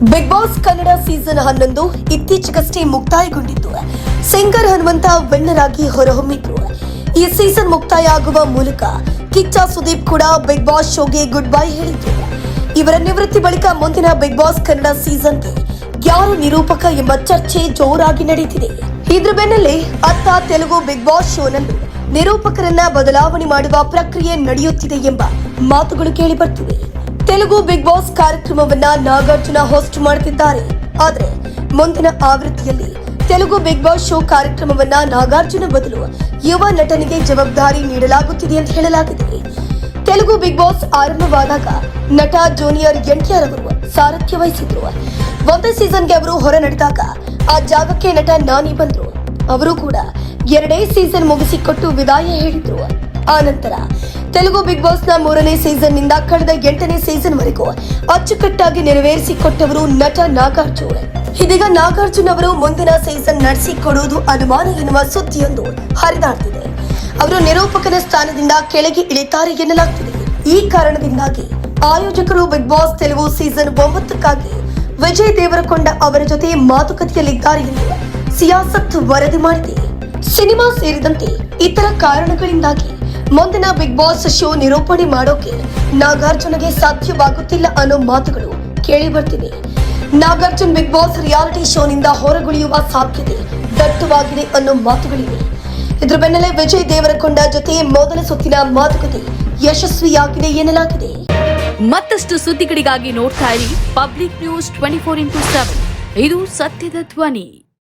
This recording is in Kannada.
ಬಿಗ್ ಬಾಸ್ ಕನ್ನಡ ಸೀಸನ್ ಹನ್ನೊಂದು ಇತ್ತೀಚೆಗಷ್ಟೇ ಮುಕ್ತಾಯಗೊಂಡಿದ್ದು. ಸಿಂಗರ್ ಹನುಮಂತ ವಿನ್ನರ್ ಹೊರಹೊಮ್ಮಿದ್ರು ಈ ಸೀಸನ್ ಮುಕ್ತಾಯ ಆಗುವ ಮೂಲಕ ಕಿಚ್ಚ ಸುದೀಪ್ ಕೂಡ ಬಿಗ್ ಬಾಸ್ ಶೋಗೆ ಗುಡ್ ಬೈ ಹೇಳಿದ್ರು. ಇವರ ನಿವೃತ್ತಿ ಬಳಿಕ ಮುಂದಿನ ಬಿಗ್ ಬಾಸ್ ಕನ್ನಡ ಸೀಸನ್ಗೆ ಯಾರು ನಿರೂಪಕ ಎಂಬ ಚರ್ಚೆ ಜೋರಾಗಿ ನಡೆಯುತ್ತಿದೆ ಇದ್ರ ಬೆನ್ನಲ್ಲೇ ಅತ್ತ ತೆಲುಗು ಬಿಗ್ ಬಾಸ್ ಶೋನಲ್ಲಿ ನಿರೂಪಕರನ್ನ ಬದಲಾವಣೆ ಮಾಡುವ ಪ್ರಕ್ರಿಯೆ ನಡೆಯುತ್ತಿದೆ ಎಂಬ ಮಾತುಗಳು ಕೇಳಿ ಬರ್ತಿವೆ. ತೆಲುಗು ಬಿಗ್ ಬಾಸ್ ಕಾರ್ಯಕ್ರಮವನ್ನ ನಾಗಾರ್ಜುನ ಹೋಸ್ಟ್ ಮಾಡುತ್ತಿದ್ದಾರೆ. ಆದರೆ ಮುಂದಿನ ಆವೃತ್ತಿಯಲ್ಲಿ ತೆಲುಗು ಬಿಗ್ ಬಾಸ್ ಶೋ ಕಾರ್ಯಕ್ರಮವನ್ನ ನಾಗಾರ್ಜುನ ಬದಲು ಯುವ ನಟನಿಗೆ ಜವಾಬ್ದಾರಿ ನೀಡಲಾಗುತ್ತಿದೆ ಅಂತ ಹೇಳಲಾಗಿದೆ. ತೆಲುಗು ಬಿಗ್ ಬಾಸ್ ಆರಂಭವಾದಾಗ ನಟ ಜೂನಿಯರ್ ಎನ್ಟಿಆರ್ ಅವರು ಸಾರಥ್ಯ ವಹಿಸಿದ್ರು. ಒಂದೇ ಸೀಸನ್ಗೆ ಅವರು ಹೊರ ನಡೆದಾಗ ಆ ಜಾಗಕ್ಕೆ ನಟ ನಾನಿ ಬಂದ್ರು. ಅವರು ಕೂಡ ಎರಡೇ ಸೀಸನ್ ಮುಗಿಸಿಕೊಟ್ಟು ವಿದಾಯ ಹೇಳಿದ್ರು. ಆ ನಂತರ ತೆಲುಗು ಬಿಗ್ ಬಾಸ್ನ ಮೂರನೇ ಸೀಸನ್ನಿಂದ ಕಳೆದ ಎಂಟನೇ ಸೀಸನ್ ವರೆಗೂ ಅಚ್ಚುಕಟ್ಟಾಗಿ ನೆರವೇರಿಸಿಕೊಟ್ಟವರು ನಟ ನಾಗಾರ್ಜುನ್. ಇದೀಗ ನಾಗಾರ್ಜುನ್ ಅವರು ಮುಂದಿನ ಸೀಸನ್ ನಡೆಸಿಕೊಡುವುದು ಅನುಮಾನ ಎನ್ನುವ ಸುದ್ದಿಯೊಂದು ಹರಿದಾಡ್ತಿದೆ. ಅವರು ನಿರೂಪಕನ ಸ್ಥಾನದಿಂದ ಕೆಳಗೆ ಇಳಿತಾರೆ ಎನ್ನಲಾಗ್ತಿದೆ. ಈ ಕಾರಣದಿಂದಾಗಿ ಆಯೋಜಕರು ಬಿಗ್ ಬಾಸ್ ತೆಲುಗು ಸೀಸನ್ ಒಂಬತ್ತಕ್ಕಾಗಿ ವಿಜಯ್ ದೇವರಕೊಂಡ ಅವರ ಜೊತೆ ಮಾತುಕತೆಯಲ್ಲಿದ್ದಾರೆ ಎಂದು ಸಿಯಾಸತ್ ವರದಿ ಮಾಡಿದೆ. ಸಿನಿಮಾ ಸೇರಿದಂತೆ ಇತರ ಕಾರಣಗಳಿಂದಾಗಿ ಮುಂದಿನ ಬಿಗ್ ಬಾಸ್ ಶೋ ನಿರೂಪಣೆ ಮಾಡೋಕೆ ನಾಗಾರ್ಜುನಗೆ ಸಾಧ್ಯವಾಗುತ್ತಿಲ್ಲ ಅನ್ನೋ ಮಾತುಗಳು ಕೇಳಿ ಬರ್ತಿದೆ ನಾಗಾರ್ಜುನ್ ಬಿಗ್ ಬಾಸ್ ರಿಯಾಲಿಟಿ ಶೋನಿಂದ ಹೊರಗುಳಿಯುವ ಸಾಧ್ಯತೆ ದಟ್ಟವಾಗಿದೆ ಅನ್ನೋ ಮಾತುಗಳಿವೆ. ಇದ್ರ ಬೆನ್ನಲ್ಲೇ ವಿಜಯ್ ದೇವರಕೊಂಡ ಜೊತೆ ಮೊದಲ ಸುತ್ತಿನ ಮಾತುಕತೆ ಯಶಸ್ವಿಯಾಗಿದೆ ಎನ್ನಲಾಗಿದೆ. ಮತ್ತಷ್ಟು ಸುದ್ದಿಗಳಿಗಾಗಿ ನೋಡ್ತಾ ಇರಿ public news twenty four into seven. ಇದು ಸತ್ಯದ ಧ್ವನಿ.